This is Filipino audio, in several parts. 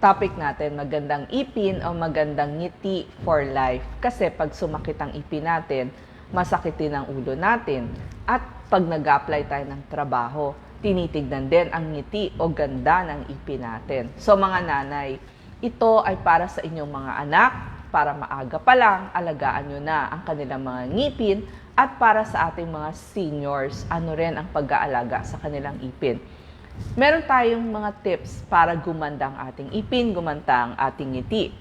topic natin, magandang ipin o magandang ngiti for life. Kasi pag sumakit ang ipin natin, masakit din ang ulo natin. At pag nag-apply tayo ng trabaho, tinitignan din ang ngiti o ganda ng ipin natin. So mga nanay, ito ay para sa inyong mga anak, para maaga pa lang, alagaan nyo na ang kanilang mga ngipin at para sa ating mga seniors, ano rin ang pag-aalaga sa kanilang ipin. Meron tayong mga tips para gumanda ang ating ipin, gumanda ang ating ngiti.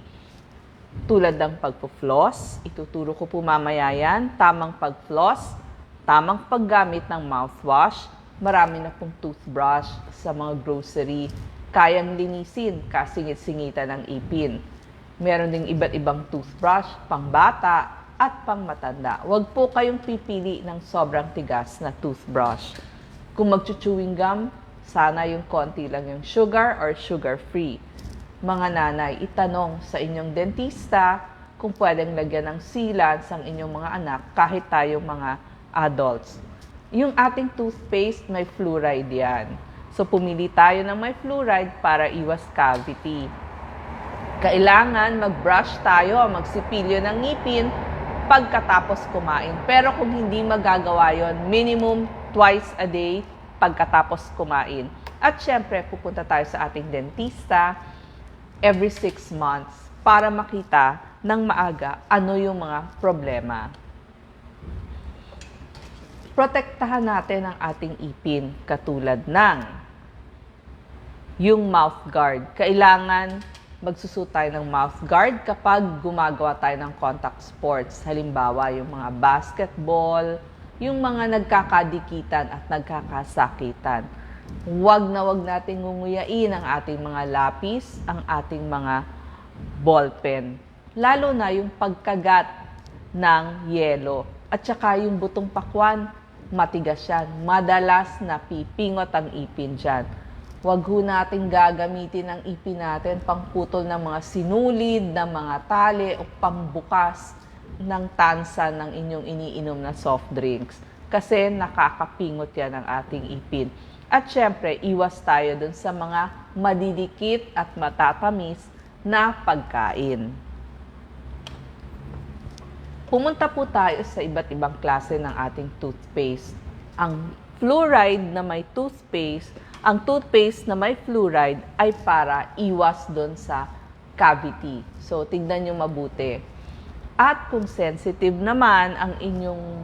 Tulad ng pagpo-floss, ituturo ko po mamaya yan, tamang pag-floss, tamang paggamit ng mouthwash, marami na pong toothbrush sa mga grocery, kayang linisin, kasingit-singitan ng ipin. Meron ding iba't ibang toothbrush, pangbata at pangmatanda. Huwag po kayong pipili ng sobrang tigas na toothbrush. Kung mag-chewing gum, sana yung konti lang yung sugar or sugar-free. Mga nanay, itanong sa inyong dentista kung pwedeng lagyan ng sealants ang inyong mga anak kahit tayong mga adults. Yung ating toothpaste, may fluoride yan. So, pumili tayo ng may fluoride para iwas cavity. Kailangan mag-brush tayo, magsipilyo ng ngipin pagkatapos kumain. Pero kung hindi magagawa yon, minimum twice a day pagkatapos kumain. At syempre, pupunta tayo sa ating dentista every six months para makita ng maaga ano yung mga problema. Protektahan natin ang ating ipin katulad ng yung mouth guard. Kailangan magsusot tayo ng mouth guard kapag gumagawa tayo ng contact sports. Halimbawa, yung mga basketball, yung mga nagkakadikitan at nagkakasakitan. Huwag na huwag nating ngunguyain ang ating mga lapis, ang ating mga ballpen. Lalo na yung pagkagat ng yelo. At saka yung butong pakwan, matigas yan. Madalas na pipingot ang ipin dyan. Huwag ho natin gagamitin ang ipin natin pangputol ng mga sinulid, ng mga tali o pambukas ng tansa ng inyong iniinom na soft drinks. Kasi nakakapingot yan ang ating ipin. At syempre, iwas tayo dun sa mga madidikit at matatamis na pagkain. Pumunta po tayo sa iba't ibang klase ng ating toothpaste. Ang fluoride na may toothpaste, ang toothpaste na may fluoride ay para iwas doon sa cavity. So, tignan nyo mabuti. At kung sensitive naman ang inyong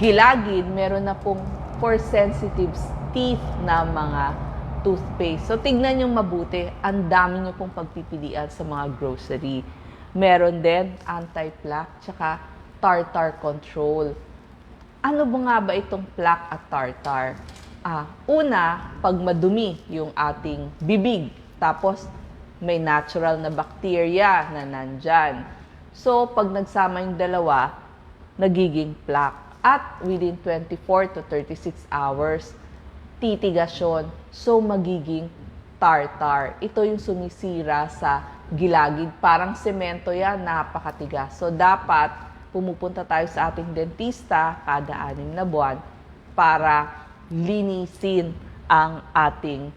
gilagid, meron na pong for sensitive teeth na mga toothpaste. So, tignan nyo mabuti. Ang dami nyo pong pagpipilian sa mga grocery. Meron din anti-plaque, tsaka tartar control. Ano ba nga ba itong plaque at tartar? Ah, una, pag madumi yung ating bibig, tapos may natural na bacteria na nandyan. So, pag nagsama yung dalawa, nagiging plaque. At within 24 to 36 hours, titigasyon. So, magiging tartar. Ito yung sumisira sa gilagid. Parang semento yan, napakatigas. So, dapat pumupunta tayo sa ating dentista kada anim na buwan para linisin ang ating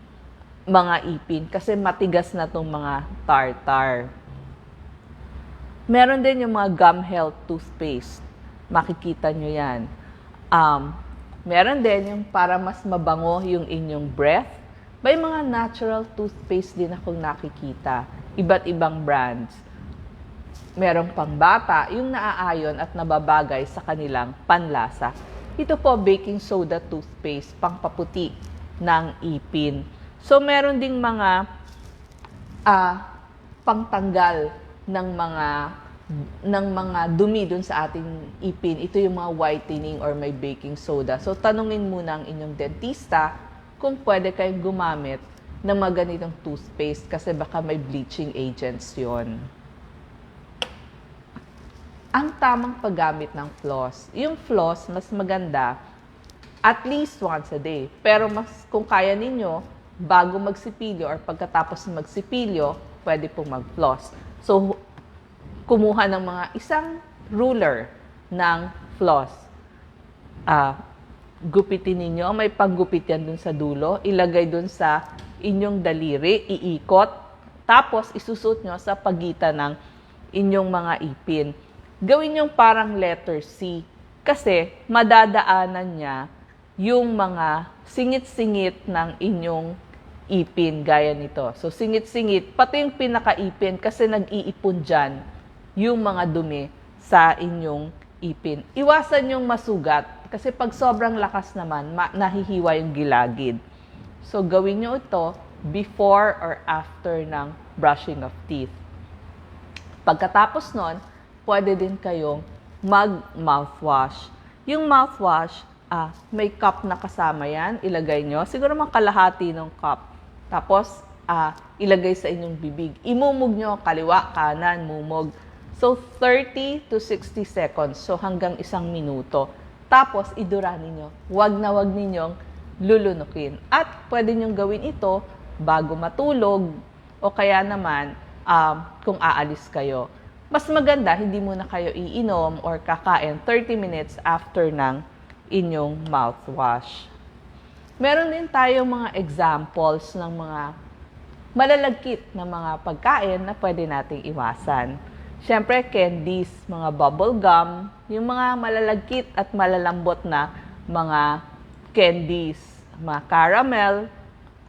mga ipin kasi matigas na itong mga tartar. Meron din yung mga gum health toothpaste. Makikita nyo yan. Um, meron din yung para mas mabango yung inyong breath. May mga natural toothpaste din akong nakikita. Iba't ibang brands. Merong pangbata, yung naaayon at nababagay sa kanilang panlasa. Ito po, baking soda toothpaste, pangpaputi ng ipin. So, meron ding mga ah, pangtanggal ng mga ng mga dumi dun sa ating ipin. Ito yung mga whitening or may baking soda. So, tanungin muna ang inyong dentista kung pwede kayong gumamit ng mga ganitong toothpaste kasi baka may bleaching agents yon. Ang tamang paggamit ng floss. Yung floss, mas maganda at least once a day. Pero mas kung kaya ninyo, bago magsipilyo or pagkatapos magsipilyo, pwede pong mag-floss. So, kumuha ng mga isang ruler ng floss. Ah, gupitin ninyo, may panggupit yan dun sa dulo, ilagay dun sa inyong daliri, iikot, Tapos, isusuot nyo sa pagitan ng inyong mga ipin. Gawin yung parang letter C. Kasi madadaanan niya yung mga singit-singit ng inyong ipin gaya nito. So, singit-singit, pati yung pinakaipin kasi nag-iipon dyan yung mga dumi sa inyong ipin. Iwasan yung masugat kasi pag sobrang lakas naman, ma- nahihiwa yung gilagid. So, gawin nyo ito before or after ng brushing of teeth. Pagkatapos nun, pwede din kayong mag-mouthwash. Yung mouthwash, ah, may cup na kasama yan, ilagay nyo. Siguro mga kalahati ng cup. Tapos, ah, ilagay sa inyong bibig. Imumog nyo, kaliwa, kanan, mumog. So, 30 to 60 seconds. So, hanggang isang minuto. Tapos, idura ninyo. Huwag na huwag ninyong lulunukin. At pwede nyong gawin ito bago matulog o kaya naman um, kung aalis kayo. Mas maganda, hindi muna kayo iinom or kakain 30 minutes after ng inyong mouthwash. Meron din tayong mga examples ng mga malalagkit na mga pagkain na pwede nating iwasan. Siyempre, candies, mga bubble gum, yung mga malalagkit at malalambot na mga candies, mga caramel,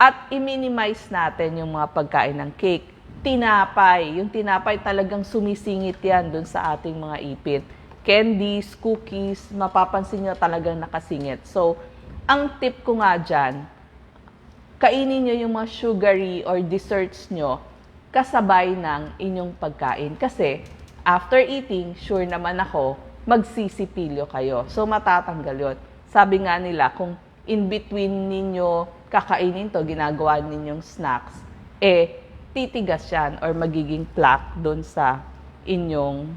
at i-minimize natin yung mga pagkain ng cake. Tinapay, yung tinapay talagang sumisingit yan dun sa ating mga ipit. Candies, cookies, mapapansin nyo talagang nakasingit. So, ang tip ko nga dyan, kainin nyo yung mga sugary or desserts nyo kasabay ng inyong pagkain. Kasi after eating, sure naman ako, magsisipilyo kayo. So matatanggal yun. Sabi nga nila, kung in between ninyo kakainin to, ginagawa ninyong snacks, eh, titigas yan or magiging plaque doon sa inyong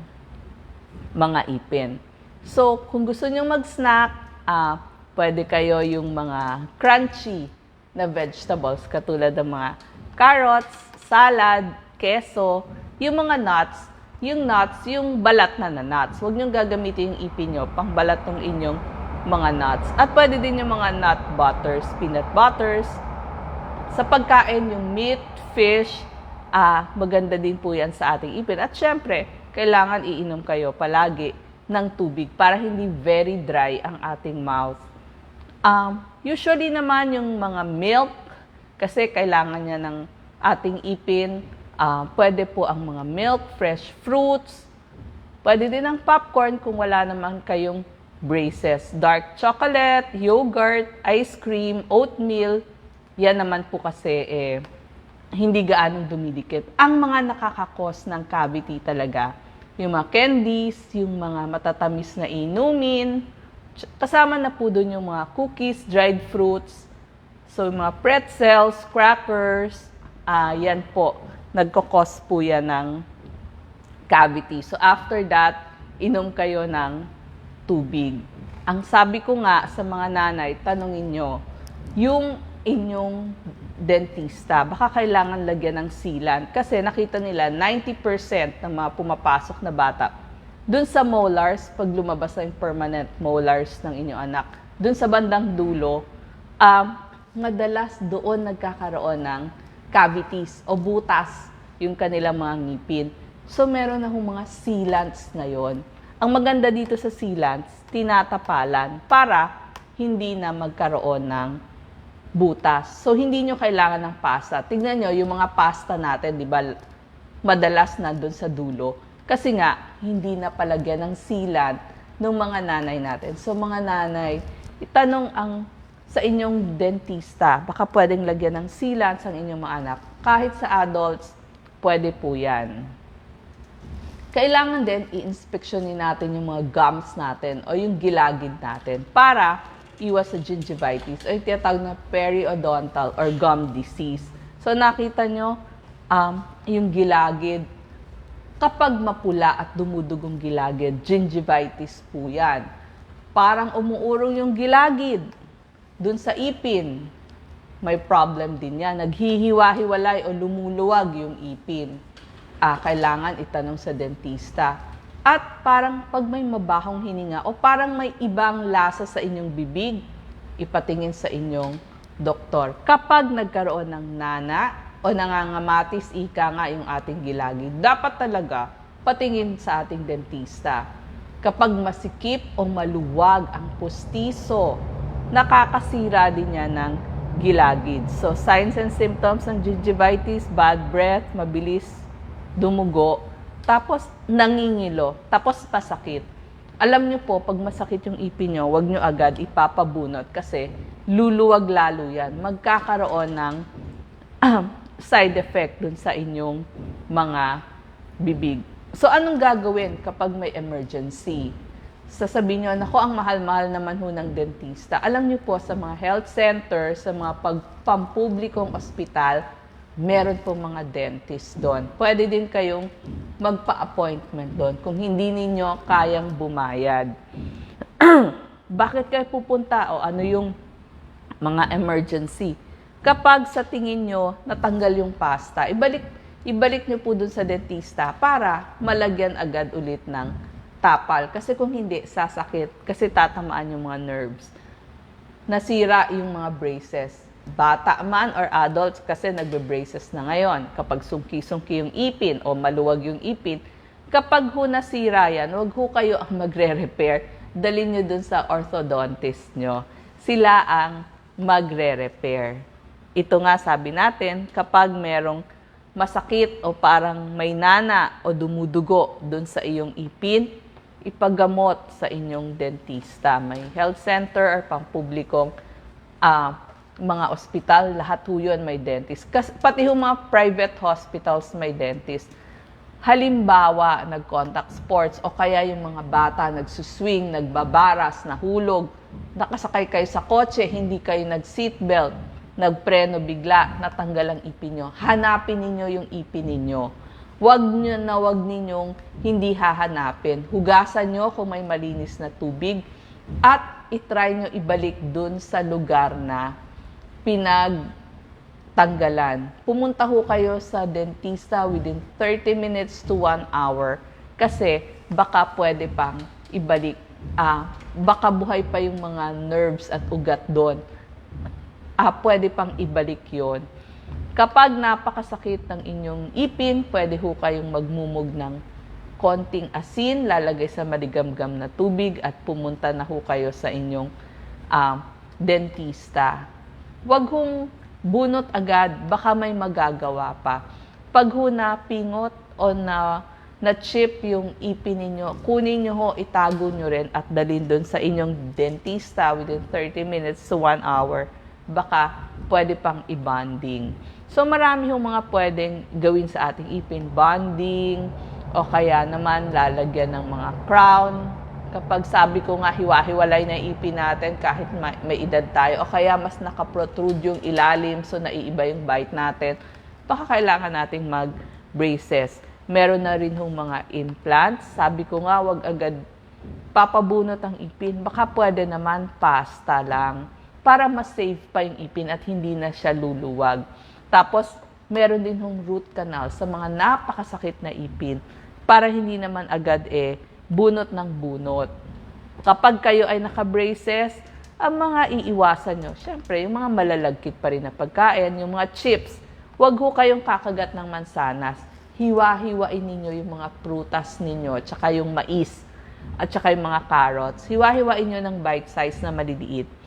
mga ipin. So, kung gusto nyo mag-snack, ah, pwede kayo yung mga crunchy na vegetables katulad ng mga carrots, salad, keso, yung mga nuts, yung nuts, yung balat na na nuts. Huwag nyo gagamitin yung ipin nyo pang balat ng inyong mga nuts. At pwede din yung mga nut butters, peanut butters. Sa pagkain, yung meat, fish, ah, maganda din po yan sa ating ipin. At syempre, kailangan iinom kayo palagi ng tubig para hindi very dry ang ating mouth. Um, usually naman yung mga milk, kasi kailangan niya ng ating ipin. Ah, pwede po ang mga milk, fresh fruits. Pwede din ang popcorn kung wala naman kayong braces. Dark chocolate, yogurt, ice cream, oatmeal. Yan naman po kasi eh, hindi gaanong dumidikit. Ang mga nakakakos ng cavity talaga, yung mga candies, yung mga matatamis na inumin, kasama na po doon yung mga cookies, dried fruits, so yung mga pretzels, crackers, ah yan po, nagkakos po yan ng cavity. So after that, inom kayo ng tubig. Ang sabi ko nga sa mga nanay, tanongin nyo, yung inyong dentista, baka kailangan lagyan ng sealant kasi nakita nila 90% ng mga pumapasok na bata dun sa molars, pag lumabas na yung permanent molars ng inyong anak, dun sa bandang dulo, um, madalas doon nagkakaroon ng cavities o butas yung kanilang mga ngipin. So meron na hong mga sealants ngayon. Ang maganda dito sa sealants, tinatapalan para hindi na magkaroon ng butas. So, hindi nyo kailangan ng pasta. Tingnan nyo, yung mga pasta natin, di ba, madalas nandun sa dulo. Kasi nga, hindi na palagyan ng sealant ng mga nanay natin. So, mga nanay, itanong ang sa inyong dentista, baka pwedeng lagyan ng sealant sa inyong mga anak. Kahit sa adults, pwede po yan. Kailangan din i-inspectionin natin yung mga gums natin o yung gilagid natin para iwas sa gingivitis o yung tinatawag na periodontal or gum disease. So nakita nyo, um, yung gilagid, kapag mapula at dumudugong gilagid, gingivitis po yan. Parang umuurong yung gilagid dun sa ipin. May problem din yan. Naghihiwa-hiwalay o lumuluwag yung ipin. Ah, kailangan itanong sa dentista. At parang pag may mabahong hininga o parang may ibang lasa sa inyong bibig, ipatingin sa inyong doktor. Kapag nagkaroon ng nana, o nangangamatis, ika nga yung ating gilagid, dapat talaga patingin sa ating dentista. Kapag masikip o maluwag ang pustiso, nakakasira din yan ng gilagid. So, signs and symptoms ng gingivitis, bad breath, mabilis dumugo, tapos nangingilo, tapos pasakit. Alam niyo po, pag masakit yung ipin niyo, huwag niyo agad ipapabunot kasi luluwag lalo yan. Magkakaroon ng side effect dun sa inyong mga bibig. So, anong gagawin kapag may emergency? Sasabihin nyo, nako, ang mahal-mahal naman ho ng dentista. Alam niyo po, sa mga health center, sa mga pagpampublikong ospital, meron po mga dentist doon. Pwede din kayong magpa-appointment doon kung hindi ninyo kayang bumayad. Bakit kayo pupunta o ano yung mga emergency? Kapag sa tingin nyo natanggal yung pasta, ibalik ibalik nyo po dun sa dentista para malagyan agad ulit ng tapal. Kasi kung hindi, sasakit. Kasi tatamaan yung mga nerves. Nasira yung mga braces. Bata man or adults kasi nagbe-braces na ngayon. Kapag sungki-sungki yung ipin o maluwag yung ipin, kapag ho nasira yan, wag ho kayo ang magre-repair. Dalhin nyo dun sa orthodontist nyo. Sila ang magre-repair. Ito nga sabi natin, kapag merong masakit o parang may nana o dumudugo doon sa iyong ipin, ipagamot sa inyong dentista. May health center or pampublikong ah, mga ospital, lahat ho yun may dentist. Kas, pati ho mga private hospitals may dentist. Halimbawa, nag-contact sports o kaya yung mga bata nagsuswing, nagbabaras, nahulog, nakasakay kayo sa kotse, hindi kayo nag-seatbelt, nagpreno bigla, natanggal ang ipin nyo. Hanapin ninyo yung ipin ninyo. Huwag nyo na huwag ninyong hindi hahanapin. Hugasan nyo kung may malinis na tubig at itry nyo ibalik dun sa lugar na pinagtanggalan. Pumunta ho kayo sa dentista within 30 minutes to 1 hour kasi baka pwede pang ibalik. Ah, baka buhay pa yung mga nerves at ugat doon ah, pwede pang ibalik yon. Kapag napakasakit ng inyong ipin, pwede ho kayong magmumog ng konting asin, lalagay sa maligamgam na tubig at pumunta na ho kayo sa inyong ah, dentista. Huwag hong bunot agad, baka may magagawa pa. Pag ho napingot o na na-chip yung ipin ninyo, kunin nyo ho, itago nyo rin at dalhin doon sa inyong dentista within 30 minutes to 1 hour baka pwede pang i-bonding. So marami yung mga pwedeng gawin sa ating ipin. Bonding, o kaya naman lalagyan ng mga crown. Kapag sabi ko nga hiwa-hiwalay na ipin natin kahit may, may edad tayo, o kaya mas nakaprotrude yung ilalim so naiiba yung bite natin, baka kailangan nating mag-braces. Meron na rin hong mga implants. Sabi ko nga, wag agad papabunot ang ipin. Baka pwede naman pasta lang para mas safe pa yung ipin at hindi na siya luluwag. Tapos, meron din hong root canal sa mga napakasakit na ipin para hindi naman agad eh bunot ng bunot. Kapag kayo ay naka-braces, ang mga iiwasan nyo, syempre, yung mga malalagkit pa rin na pagkain, yung mga chips, wag ho kayong kakagat ng mansanas. Hiwa-hiwain ninyo yung mga prutas ninyo, tsaka yung mais, at tsaka yung mga carrots. Hiwa-hiwain nyo ng bite size na maliliit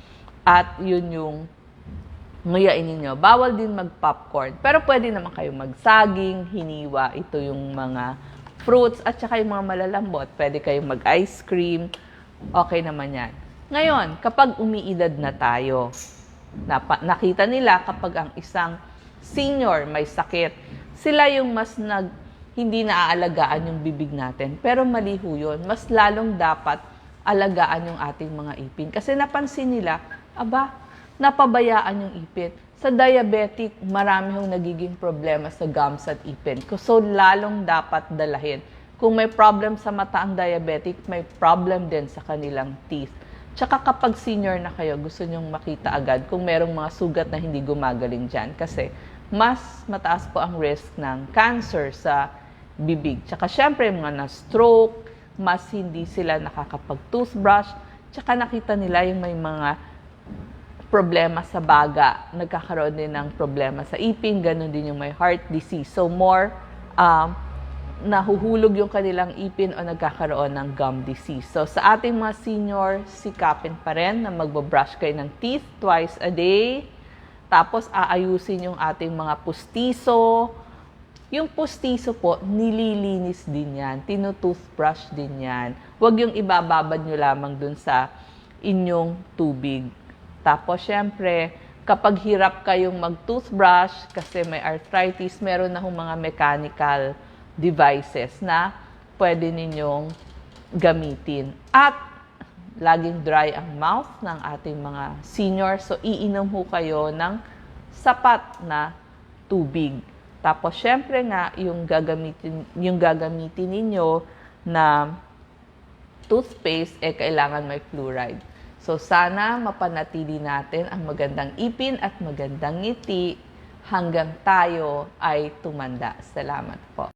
at yun yung nguyain ninyo. Bawal din mag-popcorn. Pero pwede naman kayong magsaging, hiniwa. Ito yung mga fruits at saka yung mga malalambot. Pwede kayong mag-ice cream. Okay naman yan. Ngayon, kapag umiidad na tayo, napa, nakita nila kapag ang isang senior may sakit, sila yung mas nag, hindi naaalagaan yung bibig natin. Pero mali ho yun. Mas lalong dapat alagaan yung ating mga ipin. Kasi napansin nila, aba, napabayaan yung ipin. Sa diabetic, marami hong nagiging problema sa gums at ipin. So, lalong dapat dalahin. Kung may problem sa mata ang diabetic, may problem din sa kanilang teeth. Tsaka kapag senior na kayo, gusto nyong makita agad kung merong mga sugat na hindi gumagaling dyan. Kasi mas mataas po ang risk ng cancer sa bibig. Tsaka syempre, mga na-stroke, mas hindi sila nakakapag-toothbrush. Tsaka nakita nila yung may mga problema sa baga, nagkakaroon din ng problema sa ipin, ganun din yung may heart disease. So more um, nahuhulog yung kanilang ipin o nagkakaroon ng gum disease. So sa ating mga senior, sikapin pa rin na magbabrush kayo ng teeth twice a day. Tapos aayusin yung ating mga pustiso. Yung pustiso po, nililinis din yan. Tinutoothbrush din yan. Huwag yung ibababad nyo lamang dun sa inyong tubig. Tapos, syempre, kapag hirap kayong mag-toothbrush kasi may arthritis, meron na hong mga mechanical devices na pwede ninyong gamitin. At laging dry ang mouth ng ating mga senior. So, iinom ho kayo ng sapat na tubig. Tapos, syempre nga, yung gagamitin, yung gagamitin ninyo na toothpaste, eh, kailangan may fluoride. So, sana mapanatili natin ang magandang ipin at magandang ngiti hanggang tayo ay tumanda. Salamat po.